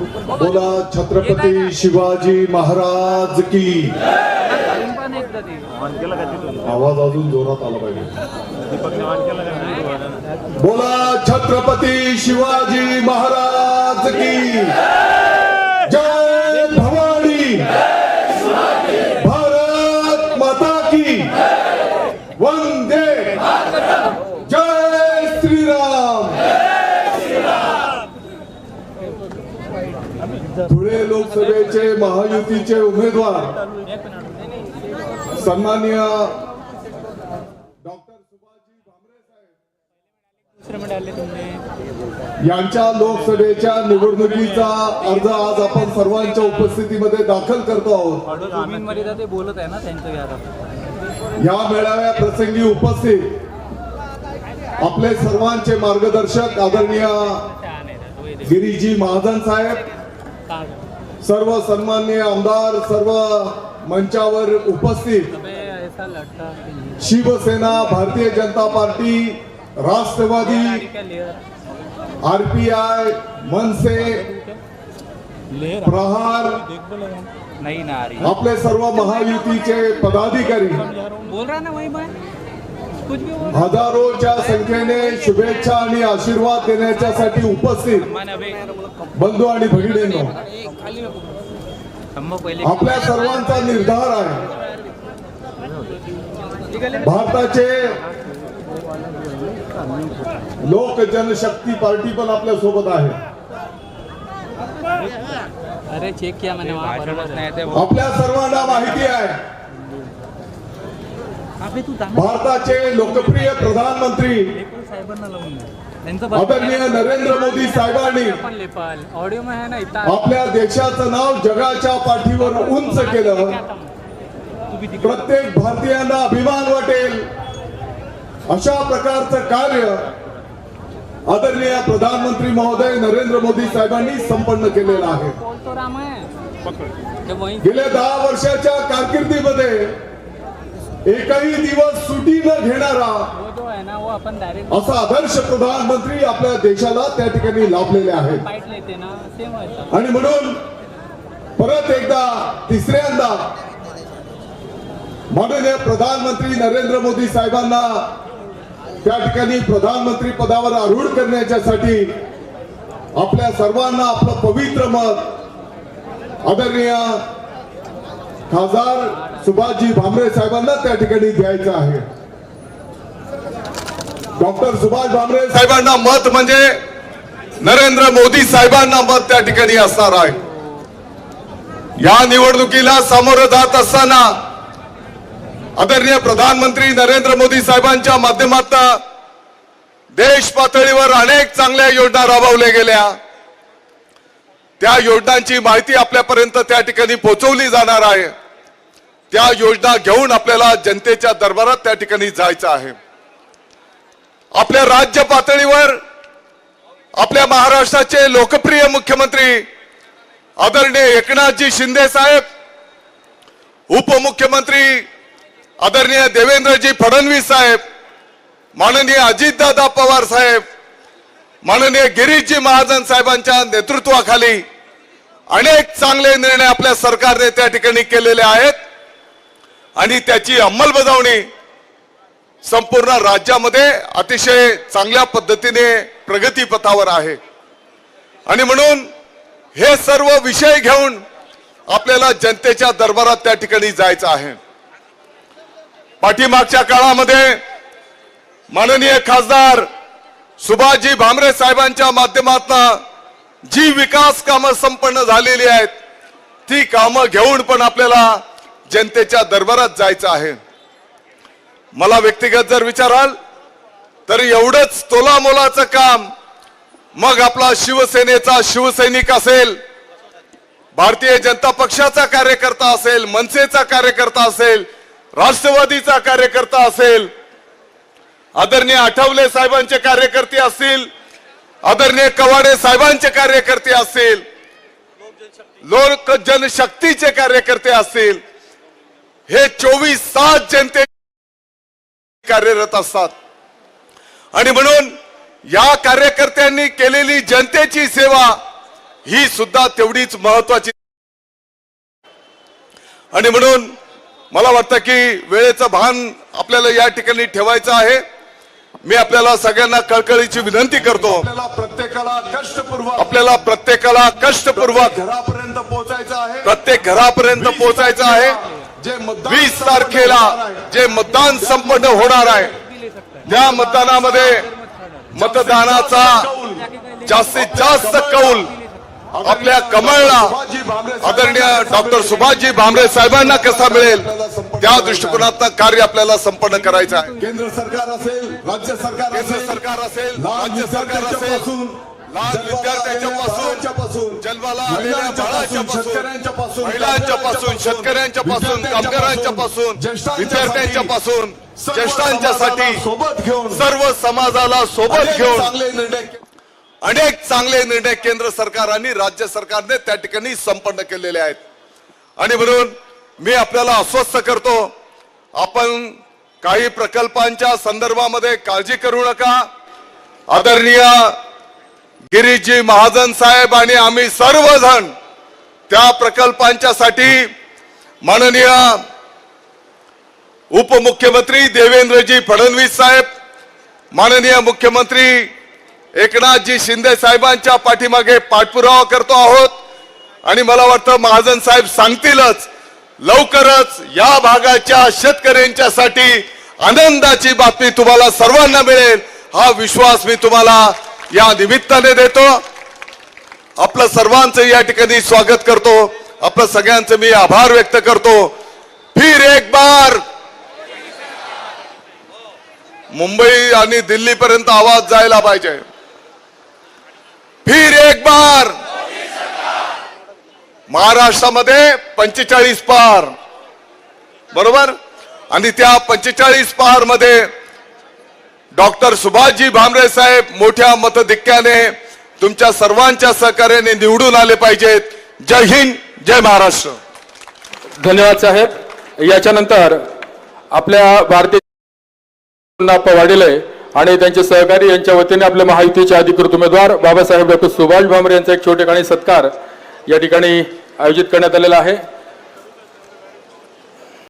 बोला छत्रपती शिवाजी महाराज की. आवाज अजून जोरात आला पाहिजे. बोला छत्रपती शिवाजी महाराज की जय भवानी भारत माता की वंदे जय श्रीराम धुळे महायुतीचे उमेदवार. सन्मान्य डॉक्टर भामरे साहेब. यांच्या लोकसभेच्या निवडणुकीचा अर्ज आज आपण सर्वांच्या उपस्थितीमध्ये दाखल करतो आहोत. या मेळाव्या प्रसंगी उपस्थित आपले सर्वांचे मार्गदर्शक आदरणीय गिरीजी महाजन साहेब. सर्व सन्मान्य आमदार सर्व मंचावर उपस्थित Shiv Sena Bharatiya Janata Party Rashtravadi R P RPI Manase Prahar आपले सर्व महायुतीचे पदाधिकारी. हजारोच्या संख्येने शुभेच्छा आणि आशीर्वाद देण्याच्यासाठी उपस्थित बंधू आणि भगिनींनो आपल्या सर्वांचा निर्धार आहे. भारताचे लोक जनशक्ती पार्टी पण आपल्यासोबत आहे. अरे चेक किया मैंने आपल्या सर्वांना माहिती आहे. भारताचे लोकप्रिय प्रधानमंत्री आदरणीय नरेंद्र मोदी साहेबांनी आपल्या देशाचं नाव जगाच्या पाठीवर उंच केलं. प्रत्येक भारतीयांना अभिमान वाटेल. अशा प्रकारचं कार्य आदरणीय प्रधानमंत्री महोदय नरेंद्र मोदी साहेबांनी संपन्न केलेलं आहे. गेल्या दहा वर्षाच्या कारकिर्दीमध्ये एकही दिवस सुटी न घेणारा असा आदर्श प्रधानमंत्री आपल्या देशाला त्या ठिकाणी लाभलेले आहेत. आणि म्हणून परत एकदा तिसऱ्यांदा माननीय प्रधानमंत्री नरेंद्र मोदी साहेबांना त्या ठिकाणी प्रधानमंत्री पदावर आरूढ करण्याच्यासाठी आपल्या सर्वांना आपलं पवित्र मत आदरणीय खासदार सुभाषजी भामरे साहेबांना त्या ठिकाणी द्यायचं आहे. डॉक्टर सुभाष भामरे साहेबांना मत म्हणजे नरेंद्र मोदी साहेबांना मत त्या ठिकाणी असणार आहे. या निवडणुकीला सामोरं जात असताना आदरणीय प्रधानमंत्री नरेंद्र मोदी साहेबांच्या माध्यमातून देश पातळीवर अनेक चांगल्या योजना राबवल्या गेल्या. त्या योजनांची माहिती आपल्यापर्यंत त्या ठिकाणी पोहोचवली जाणार आहे. त्या योजना घेऊन आपल्याला जनतेच्या दरबारात त्या ठिकाणी जायचं आहे. आपल्या राज्य पातळीवर आपल्या महाराष्ट्राचे लोकप्रिय मुख्यमंत्री आदरणीय एकनाथजी शिंदे साहेब उपमुख्यमंत्री आदरणीय देवेंद्रजी फडणवीस साहेब माननीय अजितदादा पवार साहेब माननीय गिरीशजी महाजन साहेबांच्या नेतृत्वाखाली अनेक चांगले निर्णय आपल्या सरकारने त्या ठिकाणी केलेले आहेत. आणि त्याची अंमलबजावणी संपूर्ण राज्यामध्ये अतिशय चांगल्या पद्धतीने प्रगतीपथावर आहे. आणि म्हणून हे सर्व विषय घेऊन आपल्याला जनतेच्या दरबारात त्या ठिकाणी जायचं आहे. पाठीमागच्या काळामध्ये माननीय खासदार सुभाषजी भामरे साहेबांच्या माध्यमातून जी विकास कामं संपन्न झालेली आहेत ती कामं घेऊन पण आपल्याला जनतेच्या दरबारात जायचं आहे. मला व्यक्तिगत जर विचाराल तर एवढंच तोलामोलाचं काम मग आपला शिवसेनेचा शिवसैनिक असेल भारतीय जनता पक्षाचा कार्यकर्ता असेल मनसेचा कार्यकर्ता असेल राष्ट्रवादीचा कार्यकर्ता असेल आदरणीय आठवले साहेबांचे कार्यकर्ते असतील आदरणीय कवाडे साहेबांचे कार्यकर्ते असतील लोक जनशक्तीचे कार्यकर्ते असतील हे चोवीस सात जनते कार्यरत असतात. आणि म्हणून या कार्यकर्त्यांनी केलेली जनतेची सेवा ही सुद्धा तेवढीच महत्वाची आणि म्हणून मला वाटतं की वेळेचं भान आपल्याला या ठिकाणी ठेवायचं आहे. मी आपल्याला सगळ्यांना कळकळीची विनंती करतो. आपल्याला प्रत्येकाला कष्टपूर्वक आपल्याला प्रत्येकाला कष्टपूर्वक घरापर्यंत पोहोचायचं आहे. प्रत्येक घरापर्यंत पोहोचायचं आहे. जे वीस तारखेला जे मतदान संपन्न होणार आहे. त्या मतदानामध्ये मतदानाचा जास्तीत जास्त कौल आपल्या कमळला आदरणीय डॉक्टर सुभाषजी भामरे साहेबांना कसा मिळेल त्या दृष्टिकोनातनं कार्य आपल्याला संपन्न करायचं आहे. केंद्र सरकार असेल राज्य सरकार केंद्र असेल सरकार असेल राज्य सरकार असेल लहान जन्माला आलेल्या बाळाच्या पासून, शेतकऱ्यांच्या पासून महिलांच्या पासून शेतकऱ्यांच्या पासून कामगारांच्या पासून विद्यार्थ्यांच्या पासून ज्येष्ठांच्यासाठी सोबत घेऊन सर्व समाजाला सोबत घेऊन चांगले निर्णय अनेक चांगले निर्णय केंद्र सरकार आणि राज्य सरकारने त्या ठिकाणी संपन्न केलेले आहेत. आणि म्हणून मी आपल्याला अस्वस्थ करतो आपण काही प्रकल्पांच्या संदर्भामध्ये काळजी करू नका. आदरणीय गिरीजी महाजन साहेब आणि आम्ही सर्वजण त्या प्रकल्पांच्या साठी माननीय उपमुख्यमंत्री देवेंद्रजी फडणवीस साहेब माननीय मुख्यमंत्री एकनाथजी शिंदे साहेबांच्या पाठीमागे पाठपुरावा करतो आहोत. आणि मला वाटतं महाजन साहेब सांगतीलच लवकरच या भागाच्या शेतकऱ्यांच्यासाठी आनंदाची बातमी तुम्हाला सर्वांना मिळेल. हा विश्वास मी तुम्हाला या निमित्ताने देतो. आपलं सर्वांचं या ठिकाणी स्वागत करतो. आपलं सगळ्यांचं मी आभार व्यक्त करतो. फिर एक बार! मुंबई आणि दिल्लीपर्यंत आवाज जायला पाहिजे. एक बार। महाराष्ट्रामध्ये पंचेचाळीस पार. बरोबर? आणि त्या पंचेचाळीस पारमध्ये डॉक्टर सुभाषजी भामरे साहेब मोठ्या मतधिक्याने तुमच्या सर्वांच्या सहकार्याने निवडून आले पाहिजेत. जय हिंद जय महाराष्ट्र. धन्यवाद साहेब. याच्यानंतर आपल्या भारतीय पवाडिले आणि त्यांचे सहकारी यांच्या वतीने आपल्या महायुतीचे अधिकृत उमेदवार बाबासाहेब डॉक्टर सुभाष भामरे यांचा एक छोटेखानी सत्कार या ठिकाणी आयोजित करण्यात आलेला आहे.